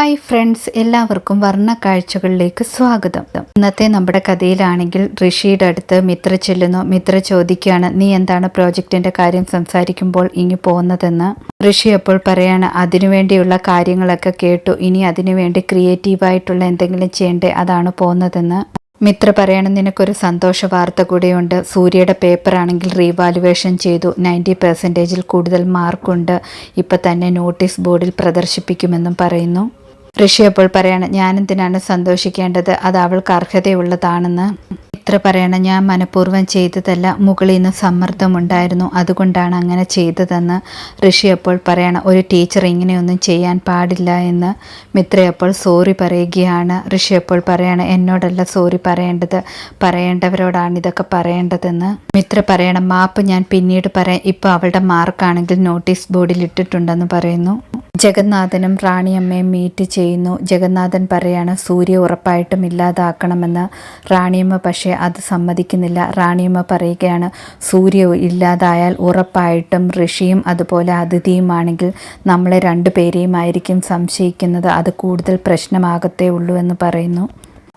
Hi friends എല്ലാവർക്കും വർണ കാഴ്ചകളിലേക്ക് സ്വാഗതം. ഇന്നത്തെ നമ്മുടെ കഥയിലാണെങ്കിൽ ഋഷിയുടെ അടുത്ത് മിത്ര ചെല്ലുന്നു മിത്ര ചോദിക്കുകയാണ് നീ എന്താണ് പ്രോജക്റ്റിന്റെ കാര്യം സംസാരിക്കുമ്പോൾ ഇങ്ങി പോകുന്നതെന്ന്? ഋഷി അപ്പോൾ പറയാണ് അതിനുവേണ്ടിയുള്ള കാര്യങ്ങളൊക്കെ കേട്ടു ഇനി അതിനുവേണ്ടി ക്രിയേറ്റീവായിട്ടുള്ള എന്തെങ്കിലും ചെയ്യണ്ടേ അതാണ് പോകുന്നതെന്ന്. മിത്ര പറയണം നിനക്കൊരു സന്തോഷ വാർത്ത കൂടെയുണ്ട്. സൂര്യയുടെ പേപ്പർ ആണെങ്കിൽ റീവാലുവേഷൻ ചെയ്തു നയന്റി പെർസെന്റേജിൽ കൂടുതൽ മാർക്കുണ്ട് ഇപ്പം തന്നെ നോട്ടീസ് ബോർഡിൽ പ്രദർശിപ്പിക്കുമെന്നും പറയുന്നു. ഋഷി അപ്പോൾ പറയാണ് ഞാനെന്തിനാണ് സന്തോഷിക്കേണ്ടത്? അത് അവൾക്ക് അർഹതയുള്ളതാണെന്ന്. ഇത്ര പറയണം ഞാൻ മനഃപൂർവം ചെയ്തതല്ല മുകളിൽ നിന്ന് സമ്മർദ്ദമുണ്ടായിരുന്നു അതുകൊണ്ടാണ് അങ്ങനെ ചെയ്തതെന്ന്. ഋഷി അപ്പോൾ പറയണം ഒരു ടീച്ചർ ഇങ്ങനെയൊന്നും ചെയ്യാൻ പാടില്ല എന്ന്. മിത്ര അപ്പോൾ സോറി പറയുകയാണ്. ഋഷി അപ്പോൾ പറയണം എന്നോടല്ല സോറി പറയേണ്ടത് പറയേണ്ടവരോടാണ് ഇതൊക്കെ പറയേണ്ടതെന്ന്. മിത്ര പറയണം മാപ്പ് ഞാൻ പിന്നീട് പറയാം ഇപ്പോൾ അവളുടെ മാർക്കാണെങ്കിൽ നോട്ടീസ് ബോർഡിൽ ഇട്ടിട്ടുണ്ടെന്ന് പറയുന്നു. ജഗന്നാഥനും റാണിയമ്മയും മീറ്റ് ചെയ്യുന്നു. ജഗന്നാഥൻ പറയാണ് സൂര്യ ഉറപ്പായിട്ടും ഇല്ലാതാക്കണമെന്ന്. റാണിയമ്മ പക്ഷേ അത് സമ്മതിക്കുന്നില്ല. റാണിയമ്മ പറയുകയാണ് സൂര്യ ഇല്ലാതായാൽ ഉറപ്പായിട്ടും ഋഷിയും അതുപോലെ അതിഥിയുമാണെങ്കിൽ നമ്മളെ രണ്ടുപേരെയും ആയിരിക്കും സംശയിക്കുന്നത്. അത് കൂടുതൽ പ്രശ്നമാകത്തേ ഉള്ളൂ എന്ന് പറയുന്നു.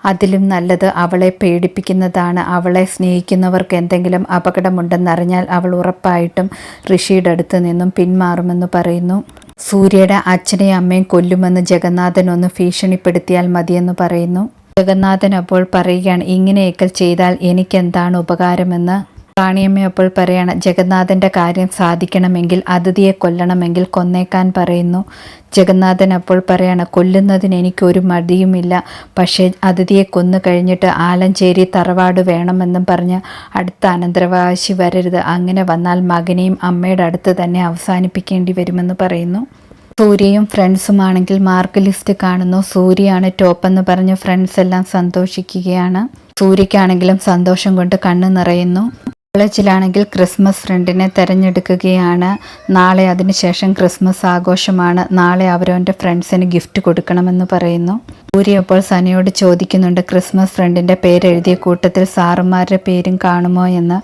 അതിലും നല്ലത് അവളെ പേടിപ്പിക്കുന്നതാണ്. അവളെ സ്നേഹിക്കുന്നവർക്ക് എന്തെങ്കിലും അപകടമുണ്ടെന്നറിഞ്ഞാൽ അവൾ ഉറപ്പായിട്ടും ഋഷിയുടെ അടുത്ത് നിന്നും പിന്മാറുമെന്ന് പറയുന്നു. സൂര്യയുടെ അച്ഛനെയും അമ്മയും കൊല്ലുമെന്ന് ജഗന്നാഥൻ ഒന്ന് ഭീഷണിപ്പെടുത്തിയാൽ മതിയെന്ന് പറയുന്നു. ജഗന്നാഥൻ അപ്പോൾ പറയുകയാണ് ഇങ്ങനെയൊക്കെ ചെയ്താൽ എനിക്കെന്താണ് ഉപകാരമെന്ന്? റാണിയമ്മ അപ്പോൾ പറയാണ് ജഗന്നാഥന്റെ കാര്യം സാധിക്കണമെങ്കിൽ അതിഥിയെ കൊല്ലണമെങ്കിൽ കൊന്നേക്കാൻ പറയുന്നു. ജഗന്നാഥൻ അപ്പോൾ പറയാണ് കൊല്ലുന്നതിന് എനിക്കൊരു മടിയുമില്ല. പക്ഷേ അതിഥിയെ കൊന്നു കഴിഞ്ഞിട്ട് ആലഞ്ചേരി തറവാട് വേണമെന്നും പറഞ്ഞ് അടുത്ത അനന്തരവാശി വരരുത്. അങ്ങനെ വന്നാൽ മകനെയും അമ്മയുടെ അടുത്ത് തന്നെ അവസാനിപ്പിക്കേണ്ടി വരുമെന്ന് പറയുന്നു. സൂര്യയും ഫ്രണ്ട്സുമാണെങ്കിൽ മാർക്ക് ലിസ്റ്റ് കാണുന്നു. സൂര്യയാണ് ടോപ്പ് എന്ന് പറഞ്ഞ് ഫ്രണ്ട്സ് എല്ലാം സന്തോഷിക്കുകയാണ്. സൂര്യക്കാണെങ്കിലും സന്തോഷം കൊണ്ട് കണ്ണു നിറയുന്നു. കോളേജിലാണെങ്കിൽ ക്രിസ്മസ് ഫ്രണ്ടിനെ തിരഞ്ഞെടുക്കുകയാണ്. നാളെ അതിനുശേഷം ക്രിസ്മസ് ആഘോഷമാണ്. നാളെ അവരവന്റെ ഫ്രണ്ട്സിന് ഗിഫ്റ്റ് കൊടുക്കണമെന്ന് പറയുന്നു. സൂര്യ അപ്പോൾ സനയോട് ചോദിക്കുന്നുണ്ട് ക്രിസ്മസ് ഫ്രണ്ടിന്റെ പേരെഴുതിയ കൂട്ടത്തിൽ സാറുമാരുടെ പേരും കാണുമോ? എന്ന്.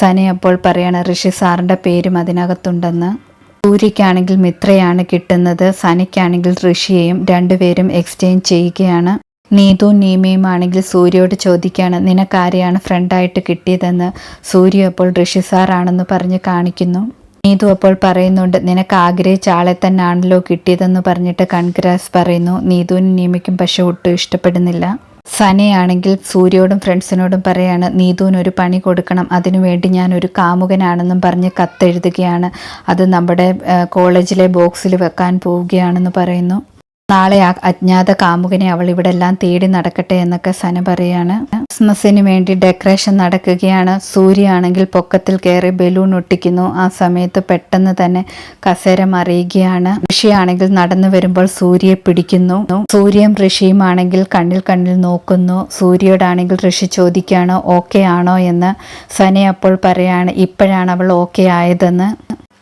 സനി അപ്പോൾ പറയണം ഋഷി സാറിന്റെ പേരും അതിനകത്തുണ്ടെന്ന്. സൂര്യക്കാണെങ്കിൽ മിത്രയാണ് കിട്ടുന്നത് സനയ്ക്കാണെങ്കിൽ ഋഷിയെയും രണ്ടുപേരും എക്സ്ചേഞ്ച് ചെയ്യുകയാണ്. നീതു നീമയും ആണെങ്കിൽ സൂര്യയോട് ചോദിക്കുകയാണ് നിനക്കാരെയാണ് ഫ്രണ്ടായിട്ട് കിട്ടിയതെന്ന്? സൂര്യ അപ്പോൾ ഋഷി സാറാണെന്ന് പറഞ്ഞ് കാണിക്കുന്നു. നീതു അപ്പോൾ പറയുന്നുണ്ട് നിനക്ക് ആഗ്രഹിച്ച ആളെ തന്നെയാണല്ലോ കിട്ടിയതെന്ന് പറഞ്ഞിട്ട് കൺഗ്രാസ് പറയുന്നു. നീതുവിനും നീമയ്ക്കും പക്ഷെ ഒട്ടും ഇഷ്ടപ്പെടുന്നില്ല. സനയാണെങ്കിൽ സൂര്യോടും ഫ്രണ്ട്സിനോടും പറയാണ് നീതുവിന് ഒരു പണി കൊടുക്കണം. അതിനുവേണ്ടി ഞാൻ ഒരു കാമുകനാണെന്നും പറഞ്ഞ് കത്തെഴുതുകയാണ്. അത് നമ്മുടെ കോളേജിലെ ബോക്സിൽ വെക്കാൻ പോവുകയാണെന്ന് പറയുന്നു. നാളെ ആ അജ്ഞാത കാമുകനെ അവൾ ഇവിടെ എല്ലാം തേടി നടക്കട്ടെ എന്നൊക്കെ സന പറയാണ്. ക്രിസ്മസിന് വേണ്ടി ഡെക്കറേഷൻ നടക്കുകയാണ്. സൂര്യ ആണെങ്കിൽ പൊക്കത്തിൽ കയറി ബലൂൺ ഒട്ടിക്കുന്നു. ആ സമയത്ത് പെട്ടെന്ന് തന്നെ കസേര മറിയുകയാണ്. ഋഷിയാണെങ്കിൽ നടന്നു വരുമ്പോൾ സൂര്യയെ പിടിക്കുന്നു. സൂര്യയും ഋഷിയും ആണെങ്കിൽ കണ്ണിൽ കണ്ണിൽ നോക്കുന്നു. സൂര്യയോടാണെങ്കിൽ ഋഷി ചോദിക്കുകയാണ് ഓക്കെ ആണോ? എന്ന് സന അപ്പോൾ പറയാണ് ഇപ്പോഴാണ് അവൾ ഓക്കെ ആയതെന്ന്.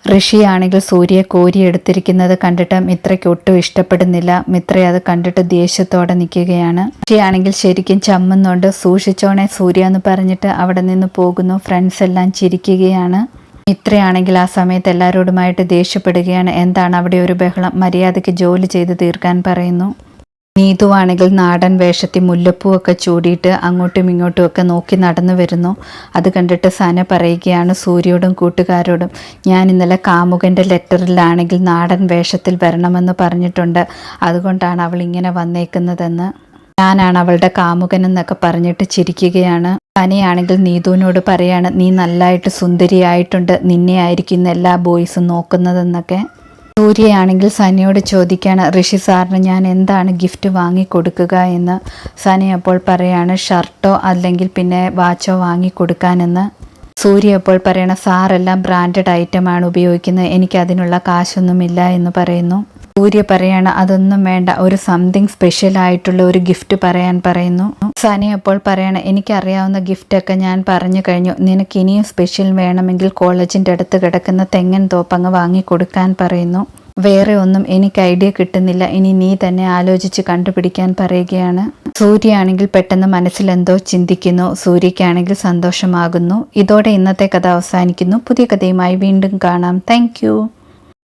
ഋഷിയാണെങ്കിൽ സൂര്യയെ എടുത്തിരിക്കുന്നത് കണ്ടിട്ട് മിത്രയ്ക്ക് ഒട്ടും ഇഷ്ടപ്പെടുന്നില്ല. മിത്ര അത് കണ്ടിട്ട് ദേഷ്യത്തോടെ നിൽക്കുകയാണ്. ഋഷിയാണെങ്കിൽ ശരിക്കും ചമ്മുന്നുണ്ട്. സൂക്ഷിച്ചോണെ സൂര്യ എന്ന് പറഞ്ഞിട്ട് അവിടെ നിന്ന് പോകുന്നു. ഫ്രണ്ട്സ് എല്ലാം ചിരിക്കുകയാണ്. മിത്രയാണെങ്കിൽ ആ സമയത്ത് എല്ലാവരോടുമായിട്ട് ദേഷ്യപ്പെടുകയാണ്. എന്താണ് അവിടെ ഒരു ബഹളം? മര്യാദയ്ക്ക് ജോലി ചെയ്ത് തീർക്കാൻ പറയുന്നു. നീതുവാണെങ്കിൽ നാടൻ വേഷത്തിൽ മുല്ലപ്പൂവൊക്കെ ചൂടിയിട്ട് അങ്ങോട്ടും ഇങ്ങോട്ടും ഒക്കെ നോക്കി നടന്നു വരുന്നു. അത് കണ്ടിട്ട് സന പറയുകയാണ് സൂര്യോടും കൂട്ടുകാരോടും ഞാൻ ഇന്നലെ കാമുകന്റെ ലെറ്ററിലാണെങ്കിൽ നാടൻ വേഷത്തിൽ വരണമെന്ന് പറഞ്ഞിട്ടുണ്ട്. അതുകൊണ്ടാണ് അവൾ ഇങ്ങനെ വന്നേക്കുന്നതെന്ന്. ഞാനാണ് അവളുടെ കാമുകൻ എന്നൊക്കെ പറഞ്ഞിട്ട് ചിരിക്കുകയാണ്. സനയാണെങ്കിൽ നീതുവിനോട് പറയാണ് നീ നല്ലതായിട്ട് സുന്ദരിയായിട്ടുണ്ട്. നിന്നെ ആയിരിക്കും എല്ലാ ബോയ്സും നോക്കുന്നതെന്നൊക്കെ. സൂര്യയാണെങ്കിൽ സനിയോട് ചോദിക്കാണ് ഋഷി സാറിന് ഞാൻ എന്താണ് ഗിഫ്റ്റ് വാങ്ങി കൊടുക്കുക എന്ന്. സനി അപ്പോൾ പറയാണ് ഷർട്ടോ അല്ലെങ്കിൽ പിന്നെ വാച്ചോ വാങ്ങി കൊടുക്കാനെന്ന് സൂര്യ അപ്പോൾ പറയണ സാറെല്ലാം ബ്രാൻഡഡ് ഐറ്റമാണ് ഉപയോഗിക്കുന്നത്. എനിക്കതിനുള്ള കാശൊന്നുമില്ല എന്ന് പറയുന്നു. സൂര്യ പറയാണ് അതൊന്നും വേണ്ട. ഒരു സംതിങ് സ്പെഷ്യൽ ആയിട്ടുള്ള ഒരു ഗിഫ്റ്റ് പറയാൻ പറയുന്നു. സനി അപ്പോൾ പറയണ എനിക്കറിയാവുന്ന ഗിഫ്റ്റൊക്കെ ഞാൻ പറഞ്ഞു കഴിഞ്ഞു. നിനക്ക് ഇനിയും സ്പെഷ്യൽ വേണമെങ്കിൽ കോളേജിന്റെ അടുത്ത് കിടക്കുന്ന തെങ്ങൻ തോപ്പങ്ങ് വാങ്ങി കൊടുക്കാൻ പറയുന്നു. വേറെ ഒന്നും എനിക്ക് ഐഡിയ കിട്ടുന്നില്ല. ഇനി നീ തന്നെ ആലോചിച്ച് കണ്ടുപിടിക്കാൻ പറയുകയാണ്. സൂര്യയാണെങ്കിൽ പെട്ടെന്ന് മനസ്സിൽ എന്തോ ചിന്തിക്കുന്നു. സൂര്യക്കാണെങ്കിൽ സന്തോഷമാകുന്നു. ഇതോടെ ഇന്നത്തെ കഥ അവസാനിക്കുന്നു. പുതിയ കഥയുമായി വീണ്ടും കാണാം. താങ്ക്